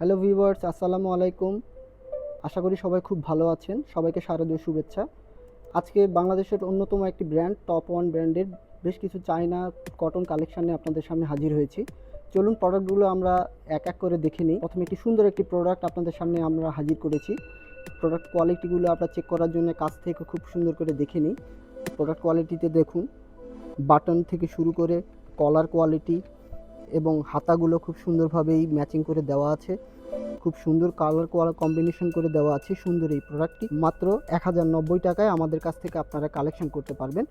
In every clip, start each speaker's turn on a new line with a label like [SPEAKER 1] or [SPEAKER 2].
[SPEAKER 1] Hello viewers, আসসালামু আলাইকুম। আশা করি সবাই খুব ভালো আছেন। সবাইকে শারদীয় শুভেচ্ছা। আজকে বাংলাদেশের অন্যতম একটি ব্র্যান্ড টপ ওয়ান ব্র্যান্ডের বেশ কিছু চায়না কটন কালেকশন আপনাদের সামনে হাজির হয়েছি। চলুন প্রোডাক্টগুলো আমরা এক এক করে দেখে নিই। প্রথমে একটি সুন্দর একটি প্রোডাক্ট আপনাদের সামনে আমরা হাজির করেছি। প্রোডাক্ট কোয়ালিটিগুলো আমরা চেক করার জন্য কাছ থেকে খুব সুন্দর করে দেখে নিই। প্রোডাক্ট কোয়ালিটিতে দেখুন। বাটন থেকে শুরু করে কলার কোয়ালিটি এবং হাতাগুলো খুব সুন্দরভাবেই ম্যাচিং করে দেওয়া আছে। খুব সুন্দর কালার কোয়ার কম্বিনেশন করে দেওয়া আছে সুন্দর এই প্রোডাক্টটি মাত্র এক হাজার নব্বই টাকায় আমাদের কাছ থেকে আপনারা কালেকশন করতে পারবেন।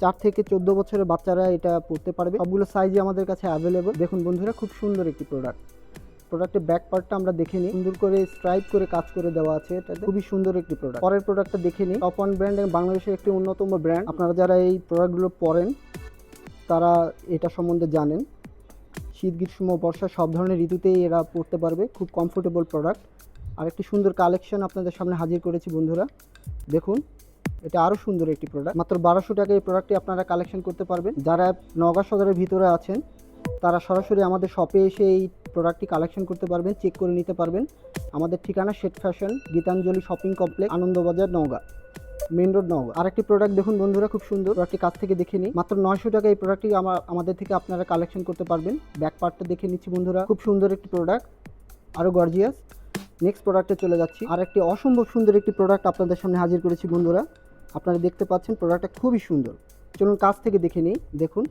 [SPEAKER 1] চার থেকে চোদ্দ বছরের বাচ্চারা এটা পড়তে পারবে। সবগুলো সাইজই আমাদের কাছে অ্যাভেলেবল দেখুন বন্ধুরা, খুব সুন্দর একটি প্রোডাক্ট প্রোডাক্টের ব্যাক পার্টটা আমরা দেখে নিই। সুন্দর করে স্ট্রাইপ করে কাজ করে দেওয়া আছে এটা খুবই সুন্দর একটি প্রোডাক্ট পরের প্রোডাক্টটা দেখে নিই। টপ অন ব্র্যান্ড এবং বাংলাদেশের একটি অন্যতম ব্র্যান্ড আপনারা যারা এই প্রোডাক্টগুলো পরেন, তারা এটা সম্বন্ধে জানেন। শীত, গ্রীষ্ম, বর্ষা সব ধরনের ঋতুতেই এরা পড়তে পারবে। খুব কমফোর্টেবল প্রোডাক্ট আর একটি সুন্দর কালেকশন আপনাদের সামনে হাজির করেছি বন্ধুরা। দেখুন, এটা আরও সুন্দর একটি প্রোডাক্ট মাত্র বারোশো টাকা এই প্রোডাক্টটি আপনারা কালেকশন করতে পারবেন। যারা নগা সদরের ভিতরে আছেন, তারা সরাসরি আমাদের শপে এসে এই প্রোডাক্টটি কালেকশন করতে পারবেন চেক করে নিতে পারবেন। আমাদের ঠিকানা শেট fashion, Gitanjali shopping complex, Anandabazar, Naogaon. Main road নব আর একটি প্রোডাক্ট দেখুন বন্ধুরা, খুব সুন্দর। প্রোডাক্টটি কাছ থেকে দেখে নিই মাত্র নয়শো টাকা এই প্রোডাক্টটি আমার আমাদের থেকে আপনারা কালেকশন করতে পারবেন। ব্যাক পার্টটা দেখে নিচ্ছি বন্ধুরা। খুব সুন্দর একটি প্রোডাক্ট আরও গর্জিয়াস নেক্সট প্রোডাক্টে চলে যাচ্ছি। আর একটি অসম্ভব সুন্দর একটি প্রোডাক্ট আপনাদের সামনে হাজির করেছি বন্ধুরা। আপনারা দেখতে পাচ্ছেন প্রোডাক্টটা খুবই সুন্দর। চলুন কাছ থেকে দেখে নিই। দেখুন।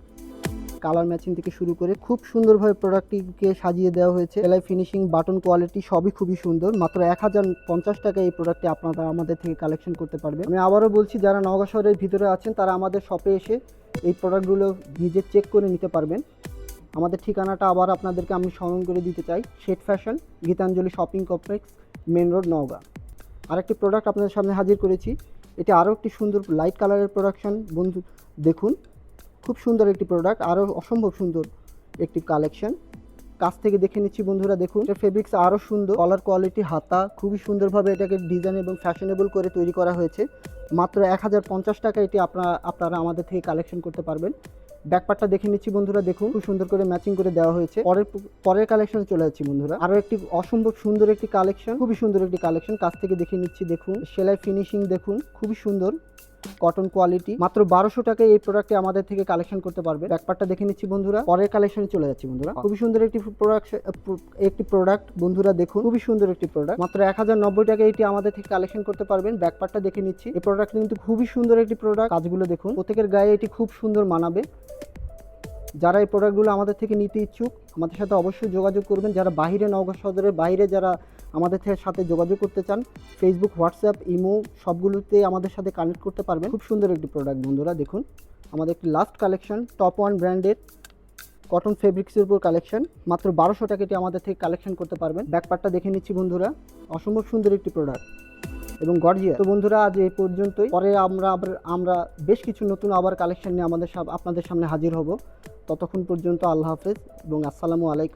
[SPEAKER 1] কালার ম্যাচিং থেকে শুরু করে খুব সুন্দরভাবে প্রোডাক্টটিকে সাজিয়ে দেওয়া হয়েছে। সেলাই ফিনিশিং বাটন কোয়ালিটি সবই খুবই সুন্দর। মাত্র এক হাজার পঞ্চাশ টাকা এই প্রোডাক্টটি আপনারা আমাদের থেকে কালেকশন করতে পারবেন। আমি আবারও বলছি, যারা নওগাঁ শহরের ভিতরে আছেন, তারা আমাদের শপে এসে এই প্রোডাক্টগুলো নিজে চেক করে নিতে পারবেন। আমাদের ঠিকানাটা আবার আপনাদেরকে আমি স্মরণ করে দিতে চাই। শেট fashion, Gitanjali shopping complex main road, Naogaon. আরেকটি প্রোডাক্ট আপনাদের সামনে হাজির করেছি। এটি আরও একটি সুন্দর লাইট কালারের প্রোডাকশন বন্ধু, দেখুন খুব সুন্দর একটি প্রোডাক্ট আরও অসম্ভব সুন্দর একটি কালেকশন কাছ থেকে দেখে নিচ্ছি বন্ধুরা, দেখুন। এটা ফেব্রিক্স আরও সুন্দর। কালার কোয়ালিটি হাতা, খুবই সুন্দরভাবে এটাকে ডিজাইন এবং ফ্যাশনেবল করে তৈরি করা হয়েছে। মাত্র এক হাজার পঞ্চাশ টাকা এটি আপনারা আপনারা আমাদের থেকে কালেকশন করতে পারবেন। ব্যাকপার্টটা দেখে নিচ্ছি বন্ধুরা, দেখুন। খুব সুন্দর করে ম্যাচিং করে দেওয়া হয়েছে। পরের পরের কালেকশনে চলে যাচ্ছি বন্ধুরা। আরও একটি অসম্ভব সুন্দর একটি কালেকশন খুবই সুন্দর একটি কালেকশন কাছ থেকে দেখে নিচ্ছি, দেখুন। সেলাই ফিনিশিং দেখুন। খুবই সুন্দর। কটন কোয়ালিটি মাত্র বারোশো টাকায় এই প্রোডাক্টটি আমাদের থেকে কালেকশন করতে পারবে। ব্যাকপার্টটা দেখে নিচ্ছি বন্ধুরা। পরের কালেকশনে চলে যাচ্ছি বন্ধুরা। খুবই সুন্দর একটি প্রোডাক্ট একটি প্রোডাক্ট বন্ধুরা দেখুন, খুবই সুন্দর একটি প্রোডাক্ট মাত্র এক হাজার নব্বই টাকায় এটি আমাদের থেকে কালেকশন করতে পারবেন। ব্যাকপারটা দেখে নিচ্ছি। এই প্রোডাক্ট কিন্তু খুবই সুন্দর একটি প্রোডাক্ট কাজগুলো দেখুন, প্রত্যেকের গায়ে এটি খুব সুন্দর মানাবে। যারা এই প্রোডাক্টগুলো আমাদের থেকে নিতে ইচ্ছুক, আমাদের সাথে অবশ্যই যোগাযোগ করবেন। যারা বাইরে নওগাঁ সদরের বাইরে যারা আমাদের সাথে যোগাযোগ করতে চান ফেসবুক হোয়াটসঅ্যাপ ইমো সবগুলোতে আমাদের সাথে কানেক্ট করতে পারবেন। খুব সুন্দর একটি প্রোডাক্ট বন্ধুরা, দেখুন। আমাদের একটি লাস্ট কালেকশন টপ ওয়ান ব্র্যান্ডের কটন ফেব্রিক্সের উপর কালেকশন মাত্র বারোশো টাকাটি আমাদের থেকে কালেকশন করতে পারবেন। ব্যাকপারটা দেখে নিচ্ছি বন্ধুরা। অসম্ভব সুন্দর একটি প্রোডাক্ট এবং গর্জিয়া তো বন্ধুরা, আজ এই পর্যন্তই। পরে আমরা আমরা বেশ কিছু নতুন আবার কালেকশন নিয়ে আমাদের আপনাদের সামনে হাজির হব। ততক্ষণ পর্যন্ত আল্লাহ হাফেজ এবং আসসালামু আলাইকুম।